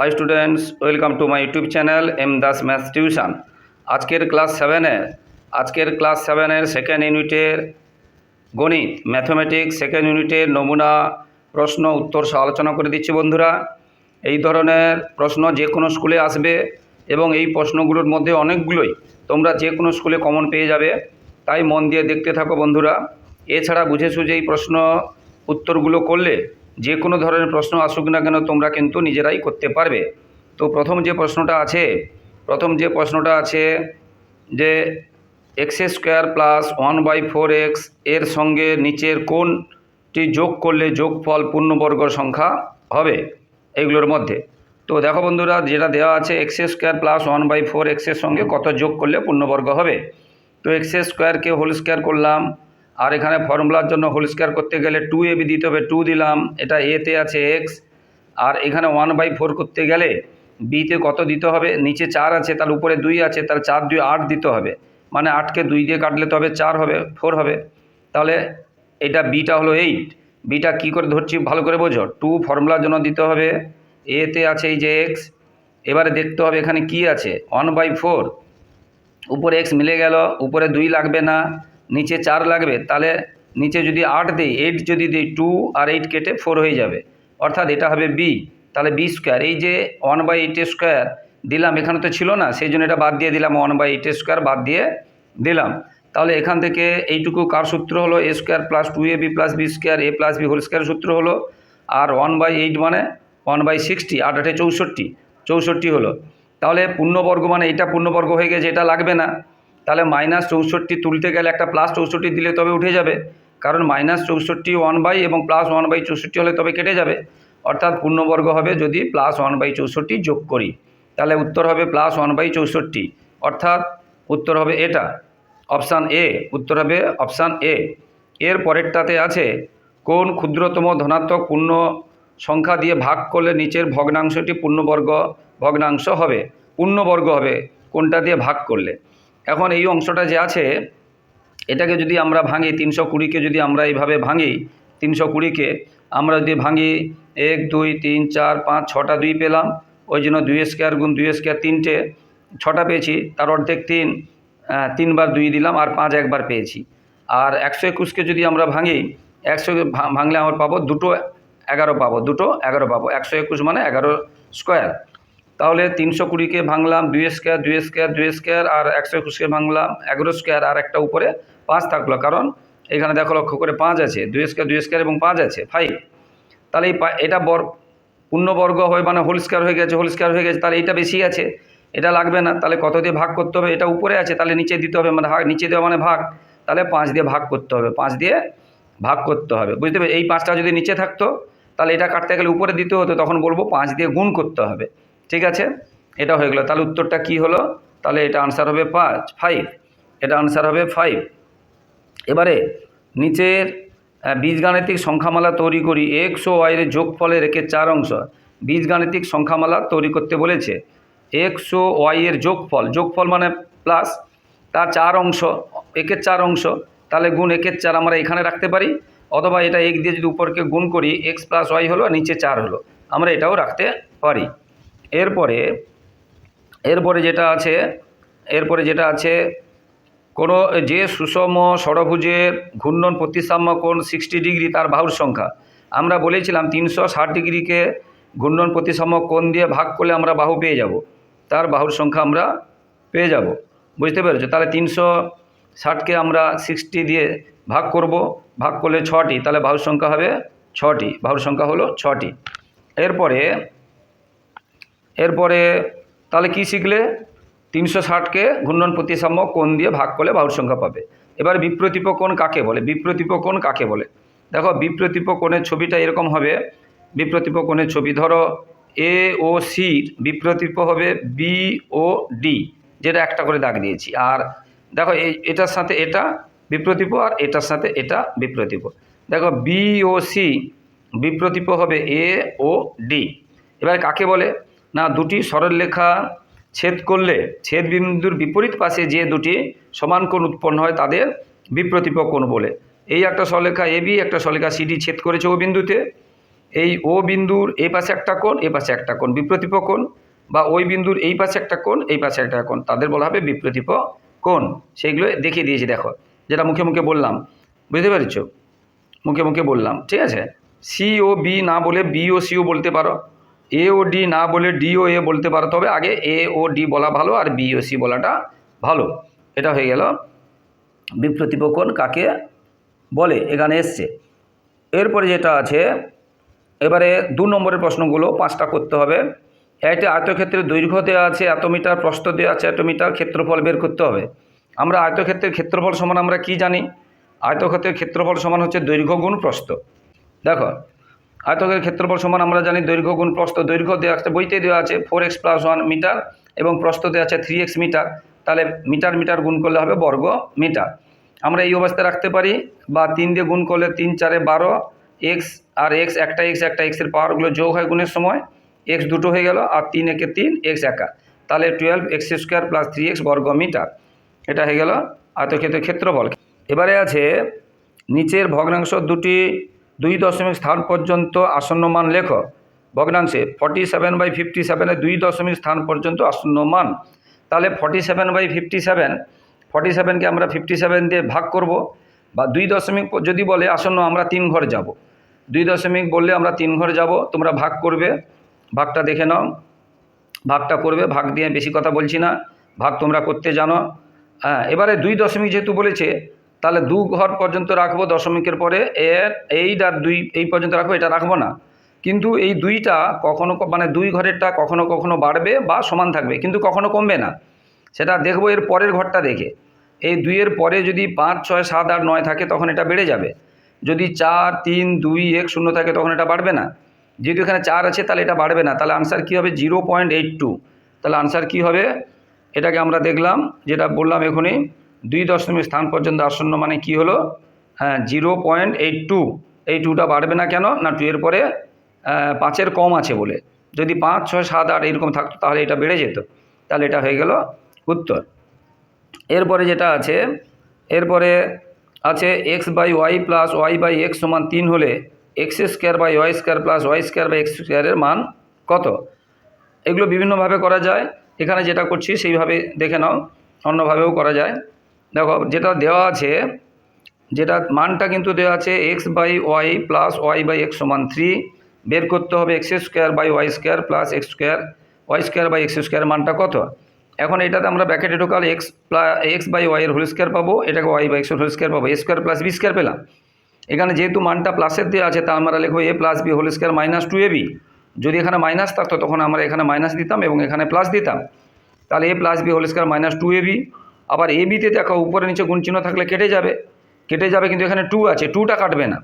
Hi students welcome to my YouTube channel M Das maths tuition আজকের class সেভেনের আজকের class সেভেনের second ইউনিটের গণিত ম্যাথমেটিক্স সেকেন্ড ইউনিটের নমুনা, প্রশ্ন, উত্তর সহ আলোচনা করে দিচ্ছি বন্ধুরা। এই ধরনের প্রশ্ন যে কোনো স্কুলে আসবে এবং এই প্রশ্নগুলোর মধ্যে অনেকগুলোই তোমরা যে কোনো স্কুলে কমন পেয়ে যাবে। তাই মন দিয়ে দেখতে থাকো বন্ধুরা। এছাড়া বুঝে সুঝে এই প্রশ্ন উত্তরগুলো করলে যে কোনো ধরনের প্রশ্ন আসুক না কেন তোমরা কিন্তু নিজেরাই করতে পারবে। তো প্রথম যে প্রশ্নটা আছে, প্রথম যে প্রশ্নটা আছে যে x square plus one by four এক্সের সঙ্গে নিচের কোনটি যোগ করলে যোগফল পূর্ণবর্গ সংখ্যা হবে এইগুলোর মধ্যে। তো দেখো বন্ধুরা, যেটা দেওয়া আছে x square plus one by four এক্সের সঙ্গে কত যোগ করলে পূর্ণবর্গ হবে? তো এক্স স্কোয়ারকে হোল স্কোয়ার করলাম আর এখানে ফর্মুলার জন্য হোল স্কোয়ার করতে গেলে টু এ বি দিতে হবে টু দিলাম, এটা এতে আছে এক্স আর এখানে ওয়ান বাই ফোর করতে গেলে বিতে কত দিতে হবে? নিচে চার আছে, তার উপরে দুই আছে, তার চার, দুই, আট দিতে হবে। মানে আটকে দুই দিয়ে কাটলে তবে চার হবে ফোর হবে। তাহলে এটা বিটা হলো এইট বিটা কী করে ধরছি ভালো করে বোঝো? টু ফর্মুলার জন্য দিতে হবে। এতে আছে এই যে এক্স এবারে দেখতে হবে এখানে কি আছে? ওয়ান বাই ফোর উপরে এক্স মিলে গেল, উপরে দুই লাগবে না। নিচে চার লাগবে, তাহলে নিচে যদি আট দিই এইট যদি দিই টু আর এইট কেটে ফোর হয়ে যাবে। অর্থাৎ এটা হবে বি তাহলে বি স্কোয়ার এই যে ওয়ান বাই এইট স্কোয়ার দিলাম, এখানে তো ছিল না, সেই জন্য এটা বাদ দিয়ে দিলাম ওয়ান বাই এইট স্কোয়ার বাদ দিয়ে দিলাম। তাহলে এখান থেকে এইটুকু কার সূত্র হলো? A square plus two a b plus b square a plus b whole square সূত্র হলো। আর ওয়ান বাই এইট মানে ওয়ান বাই সিক্সটি আট আটে চৌষট্টি চৌষট্টি হলো। তাহলে পূর্ণবর্গ মানে এটা পূর্ণবর্গ হয়ে গেছে, এটা লাগবে না। তাহলে মাইনাস চৌষট্টি তুলতে গেলে একটা প্লাস চৌষট্টি দিলে তবে উঠে যাবে। কারণ মাইনাস চৌষট্টি ওয়ান বাই এবং প্লাস ওয়ান বাই চৌষট্টি হলে তবে কেটে যাবে। অর্থাৎ পূর্ণবর্গ হবে যদি প্লাস ওয়ান বাই চৌষট্টি যোগ করি। তাহলে উত্তর হবে প্লাস ওয়ান বাই চৌষট্টি। অর্থাৎ উত্তর হবে এটা। অপশান এ উত্তর হবে অপশান এ এর পরেরটাতে আছে, কোন ক্ষুদ্রতম ধনাত্মক পূর্ণ সংখ্যা দিয়ে ভাগ করলে নিচের ভগ্নাংশটি পূর্ণবর্গ ভগ্নাংশ হবে? পূর্ণবর্গ হবে কোনটা দিয়ে ভাগ করলে? এখন এই অংশটা যে আছে, এটাকে যদি আমরা ভাঙি, তিনশো কুড়িকে যদি আমরা এইভাবে ভাঙি, তিনশো কুড়িকে, আমরা যদি ভাঙি, এক, দুই, তিন, চার, পাঁচ, ছটা দুই পেলাম, ওই জন্য দুই স্কোয়ার গুণ দুই স্কোয়ার তিনটে, ছটা পেয়েছি, তার অর্ধেক তিন তিনবার দুই দিলাম আর পাঁচ একবার পেয়েছি। আর একশো একুশকে যদি আমরা ভাঙি, একশো ভাঙলে আমার পাবো দুটো এগারো পাবো, দুটো এগারো পাবো, একশো একুশ মানে এগারো স্কোয়ার। তাহলে তিনশো কুড়িকে ভাঙলাম, দুই স্কোয়ার দুই স্কোয়ার দুই স্কোয়ার আর একশো একুশকে ভাঙলাম, এগারো স্কোয়ার আর একটা উপরে পাঁচ থাকল। কারণ এখানে দেখো লক্ষ্য করে পাঁচ আছে, দুই স্কোয়ার দুই স্কোয়ার এবং পাঁচ আছে ফাইভ তাহলে এই এটা বর পূর্ণবর্গ হয় মানে হোল স্কোয়ার হয়ে গেছে হোল স্কোয়ার হয়ে গেছে, তাহলে এইটা বেশি আছে, এটা লাগবে না, তাহলে কত দিয়ে ভাগ করতে হবে? এটা উপরে আছে, তাহলে নিচে দিতে হবে মানে ভাগ নিচে দেওয়া মানে ভাগ। তাহলে পাঁচ দিয়ে ভাগ করতে হবে, পাঁচ দিয়ে ভাগ করতে হবে, বুঝতে পারবে এই পাঁচটা যদি নিচে থাকতো, তাহলে এটা কাটতে গেলে উপরে দিতে হতো, তখন বলব পাঁচ দিয়ে গুণ করতে হবে। ঠিক আছে? এটা হয়ে গেলো। তাহলে উত্তরটা কি হলো? তাহলে এটা আনসার হবে পাঁচ ফাইভ এটা আনসার হবে ফাইভ এবারে নিচের বীজগাণিতিক সংখ্যামালা তৈরি করি। এক্স ও ওয়াইয়ের যোগফলে রেখে চার অংশ। বীজগাণিতিক সংখ্যামালা তৈরি করতে বলেছে। এক্স ও ওয়াইয়ের যোগফল। যোগফল মানে প্লাস তার চার অংশ, একের চার অংশ। তাহলে গুণ একের চার আমরা এখানে রাখতে পারি। অথবা এটা এক দিয়ে যদি উপরকে গুণ করি এক্স প্লাস ওয়াই হলো নিচে চার হলো। আমরা এটাও রাখতে পারি। এরপরে এরপরে যেটা আছে, এরপরে যেটা আছে, কোনো যে সুষম ষড়ভুজের ঘূর্ণন প্রতিসাম্য কোণ সিক্সটি ডিগ্রি তার বাহুর সংখ্যা। আমরা বলেছিলাম তিনশো ষাট ডিগ্রিকে ঘূর্ণন প্রতিসাম্য কোণ দিয়ে ভাগ করলে আমরা বাহু পেয়ে যাব। তার বাহুর সংখ্যা আমরা পেয়ে যাব। বুঝতে পেরেছ? তাহলে তিনশো ষাটকে আমরা সিক্সটি দিয়ে ভাগ করব। ভাগ করলে ছটি, তাহলে বাহুর সংখ্যা হবে ছটি। বাহুর সংখ্যা হলো ছটি। এরপরে এরপরে তাহলে কি শিখলে? তিনশো ষাটকে ঘূর্ণন প্রতিসাম্য কোণ দিয়ে ভাগ করলে বাহুর সংখ্যা পাবে। এবার বিপ্রতীপ কোণ কাকে বলে? বিপ্রতীপ কোণ কাকে বলে? দেখো বিপ্রতীপ কোণের ছবিটা এরকম হবে। বিপ্রতীপ কোণের ছবি ধরো এ ও সির বিপ্রতীপ হবে বি ও ডি যেটা একটা করে দাগ দিয়েছি। আর দেখো এটার সাথে এটা বিপ্রতিপ আর এটার সাথে এটা বিপ্রতিপ দেখো বি ও সি বিপ্রতিপ হবে এ ও ডি এবার কাকে বলে? না, দুটি সরলরেখা ছেদ করলে, ছেদ বিন্দুর বিপরীত পাশে যে দুটি সমান কোণ উৎপন্ন হয় তাদের বিপ্রতীপ কোণ বলে। এই একটা সরলরেখা এ বি, একটা সরলরেখা সিডি ছেদ করেছে ও বিন্দুতে। এই ও বিন্দুর এই পাশে একটা কোণ, এ পাশে একটা কোণ বিপ্রতীপ কোণ বা ওই বিন্দুর এই পাশে একটা কোণ, এই পাশে একটা কোণ, তাদের বলা হবে বিপ্রতিপ কোণ। সেইগুলো দেখিয়ে দিয়েছি, দেখো, যেটা মুখে মুখে বললাম। বুঝতে পেরেছ? মুখে মুখে বললাম, ঠিক আছে? সি ও বি না বলে বি ও সিও বলতে পারো। এ ও ডি না বলে ডি ও এ বলতে পারো, তবে আগে এ ও ডি বলা ভালো আর বি ও সি বলাটা ভালো। এটা হয়ে গেল। বিপ্রতীপ কোণ কাকে বলে? এখানে এসছে। এরপরে যেটা আছে, এবারে দু নম্বরের প্রশ্নগুলো পাঁচটা করতে হবে। একটা আয়তক্ষেত্রের দৈর্ঘ্য দেওয়া আছে, এত মিটার প্রস্থ দেওয়া আছে, এত মিটার ক্ষেত্রফল বের করতে হবে। আমরা আয়তক্ষেত্রের ক্ষেত্রফল সমান আমরা কি জানি? আয়তক্ষেত্রের ক্ষেত্রফল সমান হচ্ছে দৈর্ঘ্য গুণ প্রস্থ। দেখো আয়তক্ষেত্রের ক্ষেত্রফল সমান, আমরা জানি দৈর্ঘ্য গুণ প্রস্থ। দৈর্ঘ্য দেওয়া আছে, বইতে দেওয়া আছে four x plus one metre এবং প্রস্থ দেওয়া আছে থ্রি এক্স মিটার তাহলে মিটার মিটার গুণ করলে হবে বর্গ মিটার আমরা এই অবস্থায় রাখতে পারি বা তিন দিয়ে গুণ করলে তিন, চারে বারো এক্স আর এক্স একটা এক্স একটা এক্সের পাওয়ারগুলো যোগ হয় গুণের সময়। এক্স দুটো হয়ে গেল, আর তিন একে তিন এক্স একা। তাহলে twelve x square plus three x বর্গ মিটার এটা হয়ে গেল আয়তক্ষেত্রের ক্ষেত্রফল। এবারে আছে নিচের ভগ্নাংশ দুটি দুই দশমিক স্থান পর্যন্ত আসন্ন মান লেখো। ভগ্নাংশে ফর্টি সেভেন বাই ফিফটি সেভেনের দুই দশমিক স্থান পর্যন্ত আসন্ন মান তাহলে forty seven by fifty seven forty সেভেনকে আমরা ফিফটি সেভেন দিয়ে ভাগ করব। বা দুই দশমিক যদি বলে আসন্ন আমরা তিন ঘর যাব। দুই দশমিক বললে আমরা তিন ঘর যাব, তোমরা ভাগ করবে। ভাগটা দেখে নাও। ভাগটা করবে, ভাগ দিয়ে বেশি কথা বলছি না। ভাগ তোমরা করতে জানো। হ্যাঁ এবারে দুই দশমিক যেহেতু বলেছে তাহলে দু ঘর পর্যন্ত রাখব দশমিকের পরে, এর এইটা দুই, এই পর্যন্ত রাখব, এটা রাখব না। কিন্তু এই দুইটা কখনো মানে দুই ঘরেরটা কখনো কখনো বাড়বে বা সমান থাকবে, কিন্তু কখনো কমবে না। সেটা দেখব এর পরের ঘরটা দেখে। এই দুইয়ের পরে যদি পাঁচ, ছয়, সাত, আট, নয় থাকে তখন এটা বেড়ে যাবে। যদি চার, তিন, দুই, এক, শূন্য থাকে তখন এটা বাড়বে না। যেহেতু এখানে চার আছে, তাহলে এটা বাড়বে না। তাহলে আনসার কী হবে? Zero point eight two. তাহলে আনসার কী হবে? এটাকে আমরা দেখলাম, যেটা বললাম এখনই দুই দশমিক স্থান পর্যন্ত আসন্ন মানে কি হলো? হ্যাঁ জিরো পয়েন্ট এইট টু। এই টুটা বাড়বে না কেন? না টু এর পরে পাঁচের কম আছে বলে। যদি পাঁচ, ছয়, সাত, আট এরকম থাকতো, তাহলে এটা বেড়ে যেত। তাহলে এটা হয়ে গেল উত্তর। এরপরে যেটা আছে, এরপরে আছে x by y plus y by x সমান তিন হলে x square by y square plus y square by x স্কোয়ারের মান কত? এগুলো বিভিন্নভাবে করা যায়। এখানে যেটা করছি, সেইভাবে দেখে নাও। অন্যভাবেও করা যায়। দেখো, যেটা দেওয়া আছে, যেটা মানটা কিন্তু দেওয়া আছে x by y plus y by x সমান থ্রি বের করতে হবে x square by y square plus x square y square by x square মানটা কত? এখন এটাতে আমরা ব্যাকেটে ঢোকালে এক্স প্লা এক্স বাই ওয়াইয়ের হোল স্কোয়ার পাবো, এটাকে ওয়াই বাই এক্সের হোল স্কোয়ার পাবো a square plus b square পেলাম। এখানে যেহেতু মানটা প্লাসের দেওয়া আছে, তা আমরা লিখব a plus b whole square minus two a b যদি এখানে মাইনাস থাকতো, তখন আমরা এখানে মাইনাস দিতাম এবং এখানে প্লাস দিতাম। তাহলে a plus b whole square minus two a b আবার এ বিতে দেখো, উপরে, নিচে গুণ চিহ্ন থাকলে কেটে যাবে। কেটে যাবে কিন্তু এখানে টু আছে টুটা কাটবে না।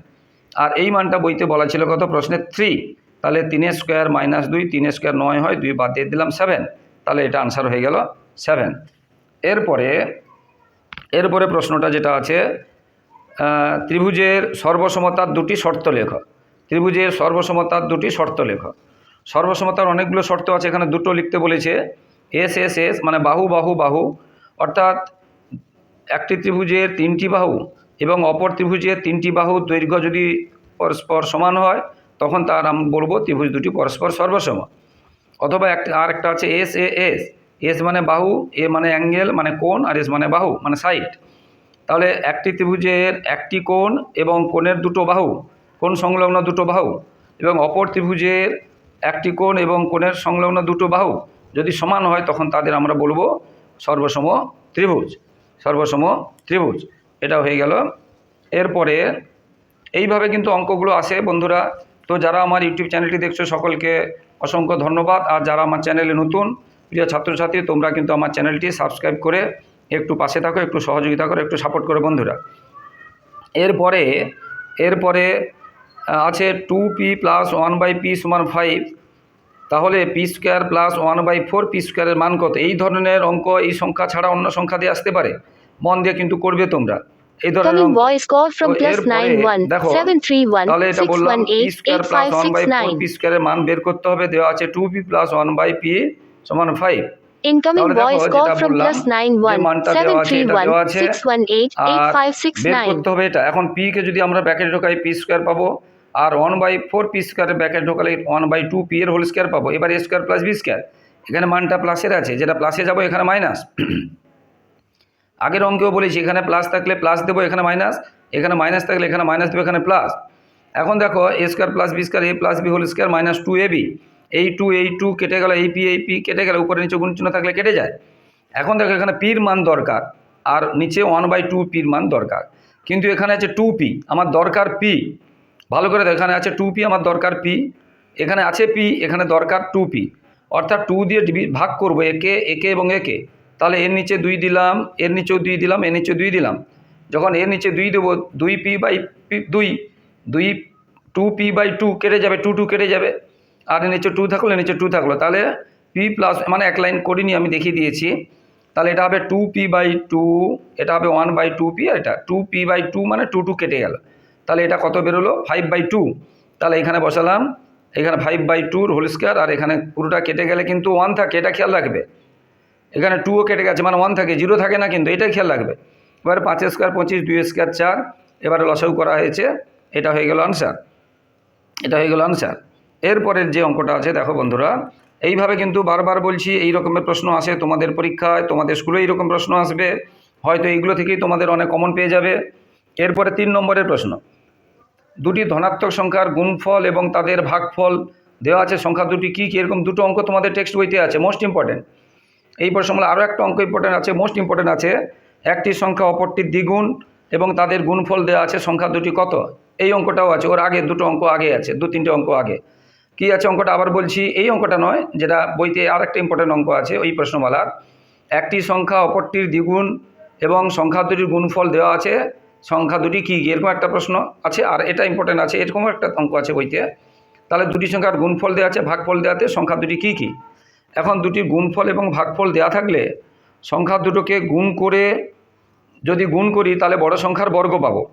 আর এই মানটা বইতে বলা ছিল কত? প্রশ্নে থ্রি তাহলে তিনের স্কোয়ার মাইনাস দুই তিনের স্কোয়ার নয় হয় দুই, বাদ দিয়ে দিলাম সেভেন তাহলে এটা আনসার হয়ে গেল সেভেন এরপরে এরপরে প্রশ্নটা যেটা আছে ত্রিভুজের সর্বসমতার দুটি শর্ত লেখ। ত্রিভুজের সর্বসমতার দুটি শর্ত লেখ। সর্বসমতার অনেকগুলো শর্ত আছে, এখানে দুটো লিখতে বলেছে। এস এস এস মানে বাহু বাহু বাহু। অর্থাৎ একটি ত্রিভুজের তিনটি বাহু এবং অপর ত্রিভুজের তিনটি বাহু দৈর্ঘ্য যদি পরস্পর সমান হয়, তখন তার আমি বলব ত্রিভুজ দুটি পরস্পর সর্বসম। অথবা একটা আর একটা আছে এস এ এস এস মানে বাহু এ মানে অ্যাঙ্গেল মানে কোণ, আর এস মানে বাহু মানে সাইড। তাহলে একটি ত্রিভুজের একটি কোণ এবং কোণের দুটো বাহু, কোণ সংলগ্ন দুটো বাহু, এবং অপর ত্রিভুজের একটি কোণ এবং কোণের সংলগ্ন দুটো বাহু যদি সমান হয়, তখন তাদের আমরা বলব সর্বসম ত্রিভুজ সর্বসম ত্রিভুজ। এটা হয়ে গেল। এরপরে এইভাবে কিন্তু অঙ্কগুলো আসে বন্ধুরা। তো যারা আমার ইউটিউব চ্যানেলটি দেখছ, সকলকে অসংখ্য ধন্যবাদ। আর যারা আমার চ্যানেলে নতুন, প্রিয় ছাত্রছাত্রী, তোমরা কিন্তু আমার চ্যানেলটি সাবস্ক্রাইব করে একটু পাশে থাকো, একটু সহযোগিতা করো, একটু সাপোর্ট করো বন্ধুরা। এরপরে এরপরে আছে two p plus one by p সমান ফাইভ তাহলে p square plus one by four p স্কোয়ারের মান কত? এই ধরনের অঙ্ক এই সংখ্যা ছাড়া অন্য সংখ্যা দিয়ে আসতে পারে। মন দিয়ে কিন্তু করবে তোমরা। এই ধরনের দেখো, তাহলে এটা বললাম p square plus one by four p স্কোয়ারের মান বের করতে হবে। দেওয়া আছে two p plus one by p সমান five Incoming voice call from plus বের করতে হবে এটা। এখন পি কে যদি আমরা ব্র্যাকেটে ঢোকাই পি স্কোয়ার পাবো। আর ওয়ান বাই ফোর পি স্কোয়ারের ব্যাকেট ঢোকালে ওয়ান বাই টু পি এর হোল স্কোয়ার পাবো। এবার a square plus b square এখানে মানটা প্লাসের আছে। যেটা প্লাসে যাব, এখানে মাইনাস আগের অঙ্কেও বলেছি, এখানে প্লাস থাকলে প্লাস দেবো, এখানে মাইনাস এখানে মাইনাস থাকলে এখানে মাইনাস দেবো, এখানে প্লাস এখন দেখো a square plus b square a plus b whole square minus two a b এই টু এই টু কেটে গেল, এই পি এই পি কেটে গেল, উপরে নিচে গুণ চিহ্ন থাকলে কেটে যায়। এখন দেখো, এখানে পির মান দরকার, আর নিচে ওয়ান বাই টু পির মান দরকার। কিন্তু এখানে আছে টু পি আমার দরকার পি ভালো করে এখানে আছে টু পি আমার দরকার পি এখানে আছে পি এখানে দরকার টু পি অর্থাৎ টু দিয়ে ভাগ করব একে একে এবং একে তাহলে এর নিচে দুই দিলাম, এর নিচেও দুই দিলাম, এর নিচে দুই দিলাম, যখন এর নিচে দুই দেবো, দুই পি বাই পি দুই দুই টু পি বাই টু কেটে যাবে টু টু কেটে যাবে, আর এর নিচে টু থাকল, এর নিচে টু থাকল, তাহলে পি প্লাস মানে এক লাইন করিনি, আমি দেখিয়ে দিয়েছি, তাহলে এটা হবে টু পি বাই টু এটা হবে ওয়ান বাই টু পি আর এটা টু পি বাই টু মানে টু টু কেটে গেল তাহলে এটা কত বেরোলো? ফাইভ বাই টু তাহলে এখানে বসালাম, এখানে ফাইভ বাই টুর হোল স্কোয়ার আর এখানে পুরোটা কেটে গেলে কিন্তু ওয়ান থাকে, এটা খেয়াল রাখবে। এখানে টুও কেটে গেছে মানে ওয়ান থাকে জিরো থাকে না কিন্তু এটাই খেয়াল রাখবে। এবার পাঁচ স্কোয়ার পঁচিশ, দুই স্কোয়ার চার, এবারে লসাউ করা হয়েছে, এটা হয়ে গেল আনসার এটা হয়ে গেল আনসার এরপরের যে অঙ্কটা আছে, দেখো বন্ধুরা, এইভাবে কিন্তু বারবার বলছি, এই রকমের প্রশ্ন আসে তোমাদের পরীক্ষায়, তোমাদের স্কুলে এইরকম প্রশ্ন আসবে, হয়তো এইগুলো থেকেই তোমাদের অনেক কমন পেয়ে যাবে। এরপরে তিন নম্বরের প্রশ্ন। দুটি ধনাত্মক সংখ্যার গুণফল এবং তাদের ভাগফল দেওয়া আছে। সংখ্যা দুটি কী কী? এরকম দুটো অঙ্ক তোমাদের টেক্সট বইতে আছে মোস্ট ইম্পর্টেন্ট এই প্রশ্নগুলো আরও একটা অঙ্ক ইম্পর্টেন্ট আছে মোস্ট ইম্পর্টেন্ট আছে। একটি সংখ্যা অপরটির দ্বিগুণ এবং তাদের গুণফল দেওয়া আছে, সংখ্যা দুটি কত? এই অঙ্কটাও আছে, ওর আগে দুটো অঙ্ক আগে আছে, দু তিনটে অঙ্ক আগে। কী আছে অঙ্কটা? আবার বলছি, এই অঙ্কটা নয়, যেটা বইতে আর একটা ইম্পর্টেন্ট অঙ্ক আছে, ওই প্রশ্নমালার। একটি সংখ্যা অপরটির দ্বিগুণ এবং সংখ্যা দুটির গুণফল দেওয়া আছে সংখ্যা দুটি কী? কী এরকম একটা প্রশ্ন আছে আর এটা ইম্পর্টেন্ট আছে এরকম একটা অঙ্ক আছে বইতে। তাহলে দুটি সংখ্যার গুণফল দেওয়া আছে, ভাগফল দেওয়াতে সংখ্যা দুটি কী কী? এখন দুটি গুণফল এবং ভাগফল দেওয়া থাকলে সংখ্যা দুটোকে গুণ করে যদি গুণ করি, তাহলে বড় সংখ্যার বর্গ পাবো।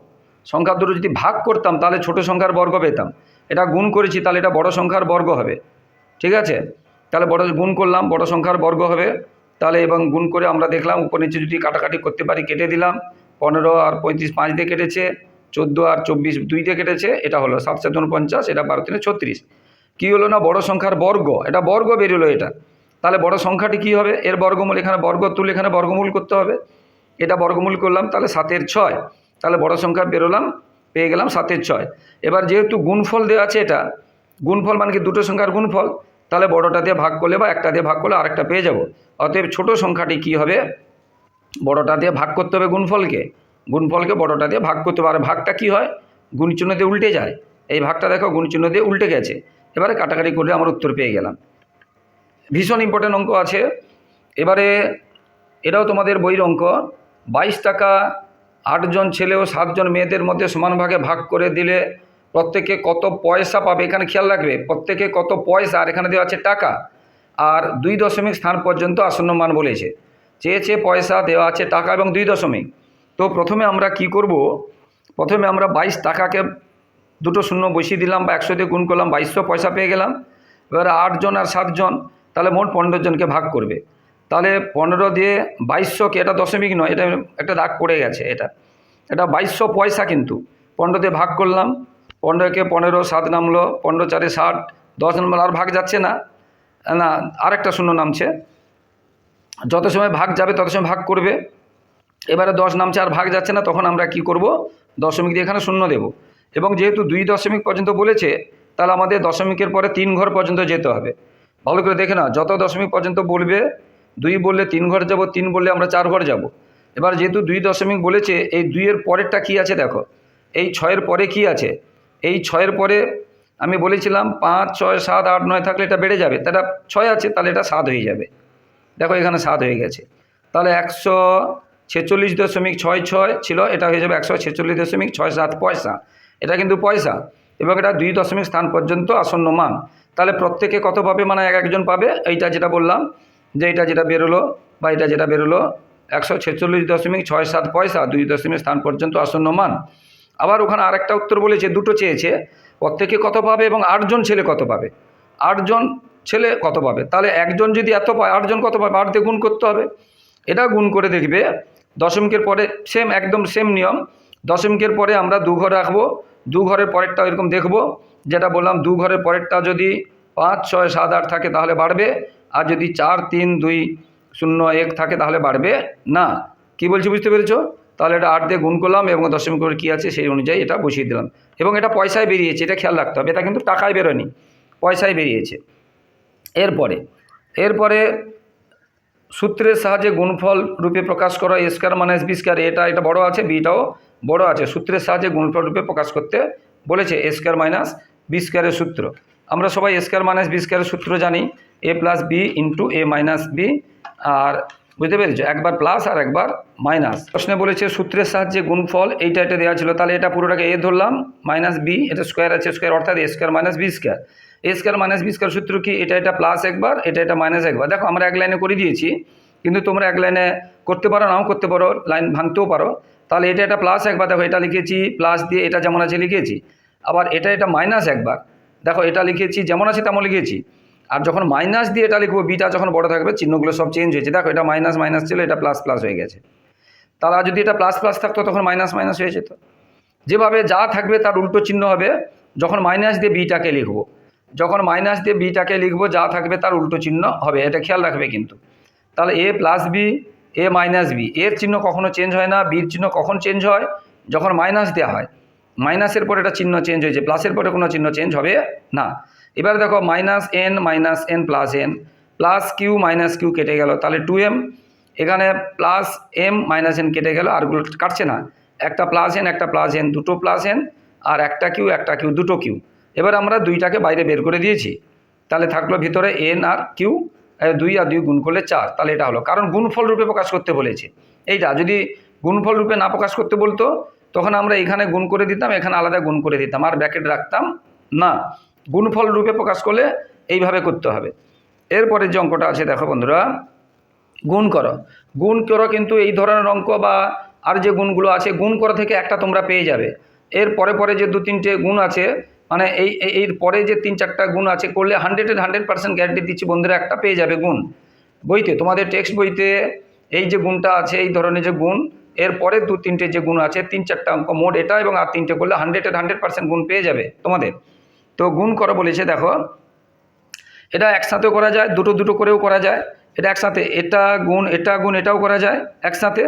সংখ্যা দুটো যদি ভাগ করতাম, তাহলে ছোট সংখ্যার বর্গ পেতাম। এটা গুণ করেছি, তাহলে এটা বড় সংখ্যার বর্গ হবে। ঠিক আছে? তাহলে বড় গুণ করলাম, বড় সংখ্যার বর্গ হবে। তাহলে এবং গুণ করে আমরা দেখলাম, উপর নিচে যদি কাটাকাটি করতে পারি, কেটে দিলাম। পনেরো আর পঁয়ত্রিশ পাঁচ দিয়ে কেটেছে, চোদ্দ আর চব্বিশ দুই দিয়ে কেটেছে, এটা হলো সাত সাত পঞ্চাশ এটা বারো তিনে ছত্রিশ। কী হলো না? বড় সংখ্যার বর্গ, এটা বর্গ বেরোলো এটা। তাহলে বড় সংখ্যাটি কী হবে? এর বর্গমূল এখানে বর্গ তুলে এখানে বর্গমূল করতে হবে। এটা বর্গমূল করলাম, তাহলে সাতের ছয়। তাহলে বড় সংখ্যা বেরোলাম, পেয়ে গেলাম সাতের ছয়। এবার যেহেতু গুণফল দেওয়া আছে এটা, গুণফল মানে কি? দুটো সংখ্যার গুণফল। তাহলে বড়টা দিয়ে ভাগ করলে বা একটা দিয়ে ভাগ করলে আরেকটা পেয়ে যাব। অতএব ছোট সংখ্যাটি কী হবে? বড়টা দিয়ে ভাগ করতে হবে গুণফলকে। গুণফলকে বড়টা দিয়ে ভাগ করতে হবে। আর ভাগটা কী হয়? গুণচিহ্ন দিয়ে উল্টে যায়। এই ভাগটা দেখো গুণচিহ্ন দিয়ে উল্টে গেছে। এবারে কাটাকাটি করে আমার উত্তর পেয়ে গেলাম। ভীষণ ইম্পর্টেন্ট অঙ্ক আছে। এবারে এটাও তোমাদের বইয়ের অঙ্ক। বাইশ টাকা আটজন ছেলে ও সাতজন মেয়েদের মধ্যে সমান ভাগে ভাগ করে দিলে প্রত্যেকে কত পয়সা পাবে? এখানে খেয়াল রাখবে। প্রত্যেকে কত পয়সা? আর এখানে দেওয়া আছে টাকা। আর দুই দশমিক স্থান পর্যন্ত আসন্ন মান বলেছে। চেয়েছে পয়সা দেওয়া আছে টাকা এবং দুই দশমিক। তো প্রথমে আমরা কি করব? প্রথমে আমরা বাইশ টাকাকে দুটো শূন্য বসিয়ে দিলাম বা একশো দিয়ে গুণ করলাম, বাইশশো পয়সা পেয়ে গেলাম। এবারে আটজন আর সাতজন তাহলে মোট পনেরো জনকে ভাগ করবে। তাহলে পনেরো দিয়ে বাইশশোকে এটা দশমিক নয়? এটা একটা দাগ পড়ে গেছে এটা। এটা বাইশশো পয়সা কিন্তু। পনেরো দিয়ে ভাগ করলাম, পনেরোকে পনেরো, সাত নামলো, পনেরো চারে ষাট, দশ নামলো আর ভাগ যাচ্ছে না। না, আরেকটা শূন্য নামছে। যত সময় ভাগ যাবে, তত সময় ভাগ করবে। এবারে দশ নামছে আর ভাগ যাচ্ছে না, তখন আমরা কি করব? দশমিক দিয়ে এখানে শূন্য দেব। এবং যেহেতু দুই দশমিক পর্যন্ত বলেছে, তাহলে আমাদের দশমিকের পরে তিন ঘর পর্যন্ত যেতে হবে। ভালো করে দেখে না যত দশমিক পর্যন্ত বলবে, দুই বললে তিন ঘর যাব, তিন বললে আমরা চার ঘর যাব। এবার যেহেতু দুই দশমিক বলেছে, এই দুইয়ের পরেরটা কি আছে দেখো? এই ছয়ের পরে কি আছে? এই ছয়ের পরে আমি বলেছিলাম পাঁচ, ছয়, সাত, আট, নয় থাকলে এটা বেড়ে যাবে। তাটা ছয় আছে, তাহলে এটা সাত হয়ে যাবে। দেখো এখানে সাত হয়ে গেছে। তাহলে একশো ছেচল্লিশ দশমিক ছয় ছয় ছিল, এটা হয়ে যাবে একশো ছেচল্লিশ দশমিক ছয় সাত পয়সা। এটা কিন্তু পয়সা, এবং এটা দুই দশমিক স্থান পর্যন্ত আসন্ন মান। তাহলে প্রত্যেকে কত পাবে? মানে এক একজন পাবে। এইটা যেটা বললাম, যে এটা যেটা বেরোলো, বা এটা যেটা বেরোলো, একশো ছেচল্লিশ দশমিক ছয় সাত পয়সা, দুই দশমিক স্থান পর্যন্ত আসন্ন মান। আবার ওখানে আরেকটা উত্তর বলেছে, দুটো চেয়েছে। প্রত্যেকে কত পাবে এবং আটজন ছেলে কত পাবে? আটজন ছেলে কত পাবে? তাহলে একজন যদি এত পায়, আটজন কত পাবে? আট দিয়ে গুণ করতে হবে। এটা গুণ করে দেখবে, দশমিকের পরে সেম একদম সেম নিয়ম। দশমিকের পরে আমরা দু ঘর রাখব। দু ঘরের পরেরটা এরকম দেখব, যেটা বললাম দু ঘরের পরেরটা যদি পাঁচ, ছয়, সাত, আট থাকে তাহলে বাড়বে। আর যদি চার, তিন, দুই, শূন্য, এক থাকে তাহলে বাড়বে। না, কি বলছি বুঝতে পেরেছ? তাহলে এটা আট দিয়ে গুণ করলাম এবং দশমিক করে কী আছে সেই অনুযায়ী এটা বসিয়ে দিলাম। এবং এটা পয়সায় বেরিয়েছে, এটা খেয়াল রাখতে হবে। এটা কিন্তু টাকায় বেরোয়নি, পয়সায় বেরিয়েছে। এরপরে এরপরে সূত্রের সাহায্যে গুণফল রূপে প্রকাশ করা a square minus b square এটা এটা বড় আছে বিটাও বড় আছে। সূত্রের সাহায্যে গুণফল রূপে প্রকাশ করতে বলেছে এ স্কোয়ার মাইনাস বি স্কোয়ারের সূত্র। আমরা সবাই এ স্কোয়ার মাইনাস বি স্কোয়ারের সূত্র জানি a plus b into a minus b আর বুঝতে পেরেছ? একবার প্লাস আর একবার মাইনাস প্রশ্নে বলেছে, সূত্রের সাহায্যে গুণফল এইটা এটা দেওয়া ছিল। তাহলে এটা পুরোটাকে এ ধরলাম মাইনাস বি এটা স্কোয়ার আছে স্কোয়ার অর্থাৎ A square minus B square A square minus B square সূত্র কি? এটা এটা প্লাস একবার, এটা এটা মাইনাস একবার। দেখো, আমরা এক লাইনে করে দিয়েছি, কিন্তু তোমরা এক লাইনে করতে পারো, নাও করতে পারো লাইন ভাঙতেও পারো। তাহলে এটা এটা প্লাস একবার। দেখো, এটা লিখেছি প্লাস দিয়ে এটা যেমন আছে লিখেছি। আবার এটা এটা মাইনাস একবার। দেখো, এটা লিখেছি, যেমন আছে তেমন লিখেছি। আর যখন মাইনাস দিয়ে এটা লিখব বিটা যখন বড় থাকবে, চিহ্নগুলো সব চেঞ্জ হয়েছে। দেখো, এটা মাইনাস মাইনাস ছিল, এটা প্লাস প্লাস হয়ে গেছে। তাহলে আর যদি এটা প্লাস প্লাস থাকতো, তখন মাইনাস মাইনাস হয়ে যেত। যেভাবে যা থাকবে, তার উল্টো চিহ্ন হবে। যখন মাইনাস দিয়ে বিটাকে লিখব, যখন মাইনাস দিয়ে বিটাকে লিখব, যা থাকবে, তার উল্টো চিহ্ন হবে। এটা খেয়াল রাখবে কিন্তু। তাহলে A plus B A minus B এর চিহ্ন কখনো চেঞ্জ হয় না বির চিহ্ন কখন চেঞ্জ হয়? যখন মাইনাস দেওয়া হয়। মাইনাসের পর এটা চিহ্ন চেঞ্জ হয়েছে প্লাসের পরে কোনো চিহ্ন চেঞ্জ হবে না। এবার দেখো minus N minus N plus N plus Q minus Q কেটে গেল, তাহলে টু এম এখানে প্লাস এম মাইনাস এন কেটে গেল আরগুলো কাটছে না। একটা প্লাস এন একটা প্লাস এন দুটো প্লাস এন আর একটা কিউ একটা কিউ দুটো কিউ এবার আমরা দুইটাকে বাইরে বের করে দিয়েছি। তাহলে থাকল ভিতরে এন আর কিউ দুই আর দুই গুণ করলে চার। তাহলে এটা হলো। কারণ গুণফল রূপে প্রকাশ করতে বলেছে। এইটা, যদি গুণফল রূপে না প্রকাশ করতে বলতো, তখন আমরা এখানে গুণ করে দিতাম, এখানে আলাদা গুণ করে দিতাম। আর ব্র্যাকেট রাখতাম না। গুণফল রূপে প্রকাশ করলে এইভাবে করতে হবে। এরপরে যে অঙ্কটা আছে, দেখো বন্ধুরা, গুণ করো। গুণ করো কিন্তু এই ধরনের অঙ্ক বা আর যে গুণগুলো আছে, গুণ করা থেকে একটা তোমরা পেয়ে যাবে। এর পরে পরে যে দু তিনটে গুণ আছে মানে এই এর পরে যে তিন চারটা গুণ আছে, করলে হান্ড্রেডেড হান্ড্রেড পার্সেন্ট গ্যারান্টি দিচ্ছি বন্ধুরা, একটা পেয়ে যাবে গুণ। বইতে, তোমাদের টেক্সট বইতে এই যে গুণটা আছে, এই ধরনের যে গুণ, এর পরে দু তিনটে যে গুণ আছে, তিন চারটা অঙ্ক, মোট এটা এবং আর তিনটে করলে হান্ড্রেডেড হান্ড্রেড পার্সেন্ট গুণ পেয়ে যাবে তোমাদের। তো গুণ করো বলেছে, দেখো। এটা একসাথেও করা যায়, দুটো দুটো করেও করা যায়। এটা একসাথে, এটা গুণ এটা গুণ, এটাও করা যায় একসাথে।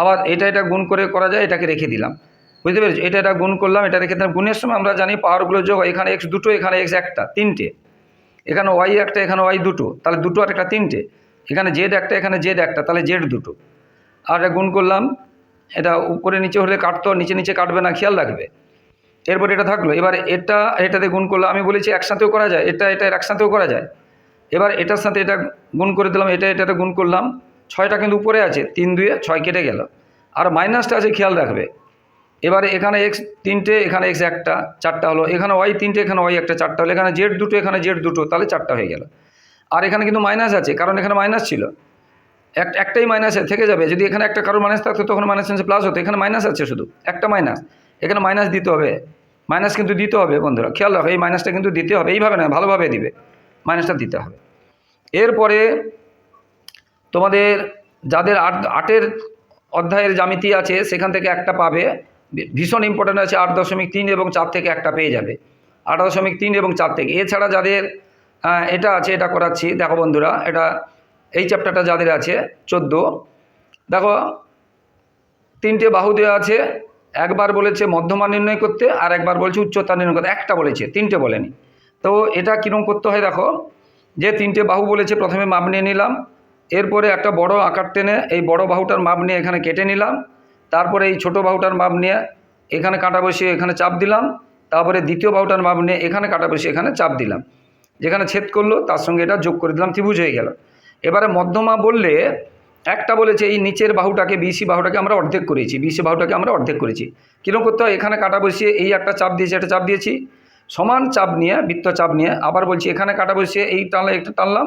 আবার এটা এটা গুণ করে করা যায়, এটাকে রেখে দিলাম। বুঝতে পেরেছি? এটা এটা গুণ করলাম, এটা রেখে দিলাম। গুণের সময় আমরা জানি পাওয়ারগুলো যোগ এখানে এক্স দুটো, এখানে এক্স একটা, তিনটে। এখানে ওয়াই একটা, এখানে ওয়াই দুটো, তাহলে দুটো আর একটা তিনটে। এখানে জেড একটা, এখানে জেড একটা, তাহলে জেড দুটো। আর এটা গুণ করলাম, এটা উপরে নিচে হলে কাটতো, নিচে নিচে কাটবে না, খেয়াল রাখবে। এরপর এটা থাকল। এবার এটা, এটাতে গুণ করল আমি বলেছি একসাথেও করা যায়। এটা এটা একসাথেও করা যায়। এবার এটার সাথে এটা গুণ করে দিলাম, এটা, এটাতে গুণ করলাম। ছয়টা কিন্তু উপরে আছে। তিন, দুয়ে ছয় কেটে গেল। আর মাইনাসটা আছে, খেয়াল রাখবে। এবারে এখানে এক্স তিনটে, এখানে এক্স একটা, চারটা হলো। এখানে ওয়াই তিনটে, এখানে ওয়াই একটা, চারটা হলো। এখানে জেড দুটো, এখানে জেড দুটো, তাহলে চারটা হয়ে গেল। আর এখানে কিন্তু মাইনাস আছে, কারণ এখানে মাইনাস ছিল। এক, একটাই মাইনাস থেকে যাবে। যদি এখানে একটা কারোর মাইনাস থাকতো, তখন মাইনাস প্লাস হতো। এখানে মাইনাস আছে শুধু। একটা মাইনাস এখানে মাইনাস দিতে হবে। মাইনাস কিন্তু দিতে হবে বন্ধুরা, খেয়াল রাখো, এই মাইনাসটা কিন্তু দিতে হবে, এইভাবে না ভালোভাবে দিবে। মাইনাসটা দিতে হবে। এরপরে তোমাদের যাদের আট, আটের অধ্যায়ের জ্যামিতি আছে, সেখান থেকে একটা পাবে। ভীষণ ইম্পর্ট্যান্ট আছে আট দশমিক তিন এবং চার থেকে একটা পেয়ে যাবে। আট দশমিক তিন এবং চার থেকে। এছাড়া যাদের এটা আছে, এটা করাচ্ছি। দেখো বন্ধুরা, এটা, এই চ্যাপ্টারটা যাদের আছে, চোদ্দ। দেখো, তিনটে বাহু দেওয়া আছে একবার বলেছে মধ্যমা নির্ণয় করতে, আর একবার বলছে উচ্চতা নির্ণয় করতে। একটা বলেছে, তিনটে বলেনি। তো এটা কীরকম করতে হয় দেখো, যে তিনটে বাহু বলেছে, প্রথমে মাপ নিয়ে নিলাম, এরপরে একটা বড় আকার টেনে এই বড় বাহুটার মাপ নিয়ে এখানে কেটে নিলাম, তারপরে এই ছোট বাহুটার মাপ নিয়ে এখানে কাটা বসিয়ে এখানে চাপ দিলাম, তারপরে দ্বিতীয় বাহুটার মাপ নিয়ে এখানে কাটা বসিয়ে এখানে চাপ দিলাম। যেখানে ছেদ করল, তার সঙ্গে এটা যোগ করে দিলাম, ত্রিভুজ হয়ে গেল। এবারে মধ্যমা বললে একটা বলেছে, এই নিচের বাহুটাকে বিসি বাহুটাকে আমরা অর্ধেক করেছি বিসি বাহুটাকে আমরা অর্ধেক করেছি। কীরকম করতে হয়? এখানে কাটা বসিয়ে এই একটা চাপ দিয়েছি, একটা চাপ দিয়েছি। সমান চাপ নিয়ে, বৃত্ত চাপ নিয়ে আবার বলছি, এখানে কাটা বসিয়ে এই টানলে একটা টানলাম,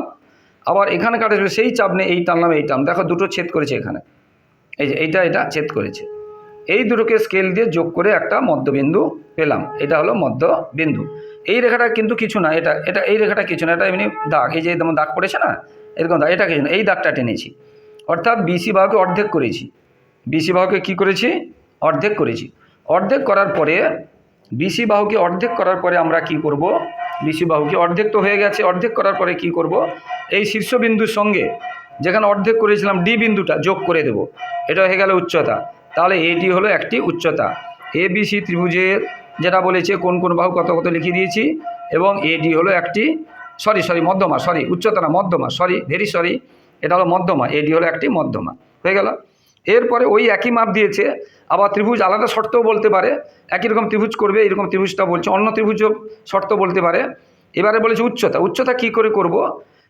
আবার এখানে কাটা বসিয়ে সেই চাপ নিয়ে এই টানলাম, এই টান দেখো, দুটো ছেদ করেছে এখানে। এই যে, এইটা, এটা ছেদ করেছে। এই দুটোকে স্কেল দিয়ে যোগ করে একটা মধ্যবিন্দু পেলাম। এটা হলো মধ্যবিন্দু। এই রেখাটা কিন্তু কিছু না, এটা এটা, এই রেখাটা কিছু না, এটা এমনি দাগ। এই যে দাগ পড়েছে না, এরকম দাগ, এটা কিছু না, এই দাগটা টেনেছি। অর্থাৎ বিসি বাহুকে অর্ধেক করেছি। বিসি বাহুকে কী করেছি? অর্ধেক করেছি। অর্ধেক করার পরে বিসি বাহুকে অর্ধেক করার পরে আমরা কি করব? বিসি বাহুকে অর্ধেক তো হয়ে গেছে। অর্ধেক করার পরে কি করব? এই শীর্ষবিন্দুর সঙ্গে যেখানে অর্ধেক করেছিলাম ডি বিন্দুটা যোগ করে দেব। এটা হয়ে গেল উচ্চতা। তাহলে এটি হলো একটি উচ্চতা। এ বি সি ত্রিভুজের যেটা বলেছে কোন কোন বাহু কত কত লিখে দিয়েছি এবং এডি হলো একটি সরি সরি মধ্যমা সরি উচ্চতা না, মধ্যমা সরি ভেরি সরি এটা হলো মধ্যমা এডি হলো একটি মধ্যমা, হয়ে গেল। এরপরে ওই একই মাপ দিয়েছে, আবার ত্রিভুজ আলাদা শর্তও বলতে পারে, একই রকম ত্রিভুজ করবে এরকম ত্রিভুজটা বলছে, অন্য ত্রিভুজও শর্ত বলতে পারে। এবারে বলেছে উচ্চতা উচ্চতা কি করে করব?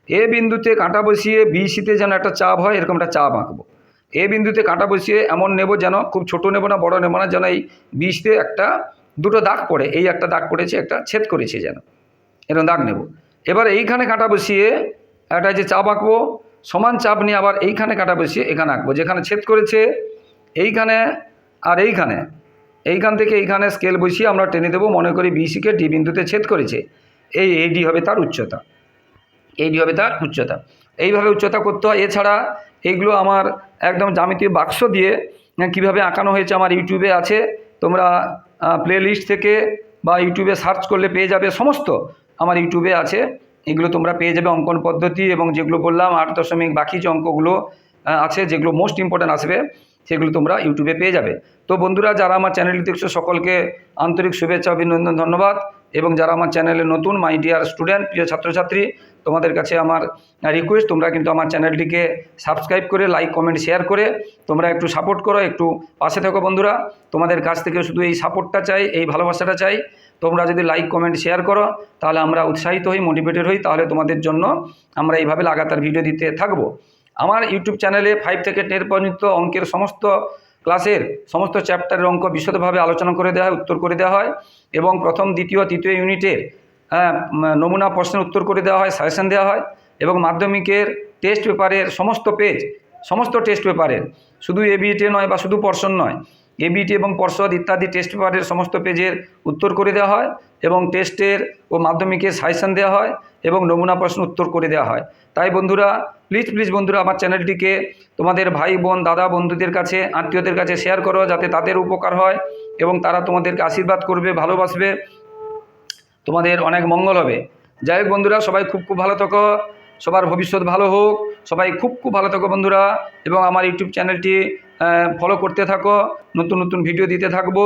এ বিন্দুতে কাঁটা বসিয়ে বিসিতে যেন একটা চাপ হয়, এরকম একটা চাপ আঁকবো। এ বিন্দুতে কাঁটা বসিয়ে এমন নেব যেন, খুব ছোট নেব না, বড় নেব না, যেন এই বিষতে একটা দুটো দাগ পড়ে, এই একটা দাগ পড়েছে, একটা ছেদ করেছে যেন, এরকম দাগ নেব। এবার এইখানে কাঁটা বসিয়ে একটা যে চাপ আঁকবো সমান চাপ নিয়ে আবার এইখানে কাঁটা বসিয়ে এখানে আঁকবো। যেখানে ছেদ করেছে, এইখানে আর এইখানে। এইখান থেকে এইখানে স্কেল বসিয়ে আমরা টেনে দেবো। মনে করি বিসিকে ডি বিন্দুতে ছেদ করেছে। এই এইডি হবে তার উচ্চতা। এইটি হবে তার উচ্চতা। এইভাবে উচ্চতা করতে হয়। এছাড়া এইগুলো আমার একদম জ্যামিতীয় বাক্স দিয়ে কীভাবে আঁকানো হয়েছে আমার ইউটিউবে আছে। তোমরা প্লে লিস্ট থেকে বা ইউটিউবে সার্চ করলে পেয়ে যাবে। সমস্ত আমার ইউটিউবে আছে। এগুলো তোমরা পেয়ে যাবে অঙ্কন পদ্ধতি এবং যেগুলো বললাম আট দশমিক বাকি যে অঙ্কগুলো আছে, যেগুলো মোস্ট ইম্পর্ট্যান্ট আসবে, সেগুলো তোমরা ইউটিউবে পেয়ে যাবে। তো বন্ধুরা, যারা আমার চ্যানেলটি দেখছ, সকলকে আন্তরিক শুভেচ্ছা, অভিনন্দন, ধন্যবাদ। এবং যারা আমার চ্যানেলে নতুন মাই ডিয়ার স্টুডেন্ট প্রিয় ছাত্রছাত্রী, তোমাদের কাছে আমার রিকোয়েস্ট তোমরা কিন্তু আমার চ্যানেলটিকে সাবস্ক্রাইব করে লাইক কমেন্ট শেয়ার করে, তোমরা একটু সাপোর্ট করো, একটু পাশে থাকো বন্ধুরা। তোমাদের কাছ থেকে শুধু এই সাপোর্টটা চাই, এই ভালোবাসাটা চাই। তোমরা যদি লাইক কমেন্ট শেয়ার করো তাহলে আমরা উৎসাহিত হই মোটিভেটেড হই তাহলে তোমাদের জন্য আমরা এইভাবে লাগাতার ভিডিও দিতে থাকব। আমার ইউটিউব চ্যানেলে ফাইভ থেকে টেন পর্যন্ত অঙ্কের সমস্ত ক্লাসের সমস্ত চ্যাপ্টারের অঙ্ক বিশদভাবে আলোচনা করে দেওয়া হয় উত্তর করে দেওয়া হয় এবং প্রথম দ্বিতীয় তৃতীয় ইউনিটের হ্যাঁ, নমুনা প্রশ্নের উত্তর করে দেওয়া হয় সাজেশন দেওয়া হয় এবং মাধ্যমিকের টেস্ট পেপারের সমস্ত পেজ সমস্ত টেস্ট পেপারের শুধু এবিএটে নয় বা শুধু পর্ষণ নয় এবিটি এবং পর্ষদ ইত্যাদি টেস্ট পেপারের সমস্ত পেজের উত্তর করে দেওয়া হয় এবং টেস্টের ও মাধ্যমিকের সাজেশন দেওয়া হয় এবং নমুনা প্রশ্ন উত্তর করে দেওয়া হয়। তাই বন্ধুরা প্লিজ প্লিজ বন্ধুরা, আমার চ্যানেলটিকে তোমাদের ভাই, বোন, দাদা, বন্ধুদের কাছে, আত্মীয়দের কাছে শেয়ার করো যাতে তাদের উপকার হয় এবং তারা তোমাদেরকে আশীর্বাদ করবে, ভালোবাসবে। তোমাদের অনেক মঙ্গল হবে। যাই হোক বন্ধুরা, সবাই খুব খুব ভালো থাকো। সবার ভবিষ্যৎ ভালো হোক। সবাই খুব খুব ভালো থাকো বন্ধুরা এবং আমার ইউটিউব চ্যানেলটি ফলো করতে থাকো, নতুন নতুন ভিডিও দিতে থাকব।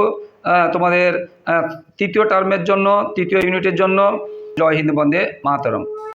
তোমাদের তৃতীয় টার্মের জন্য, তৃতীয় ইউনিটের জন্য। জয় হিন্দ বন্দে মাতরম।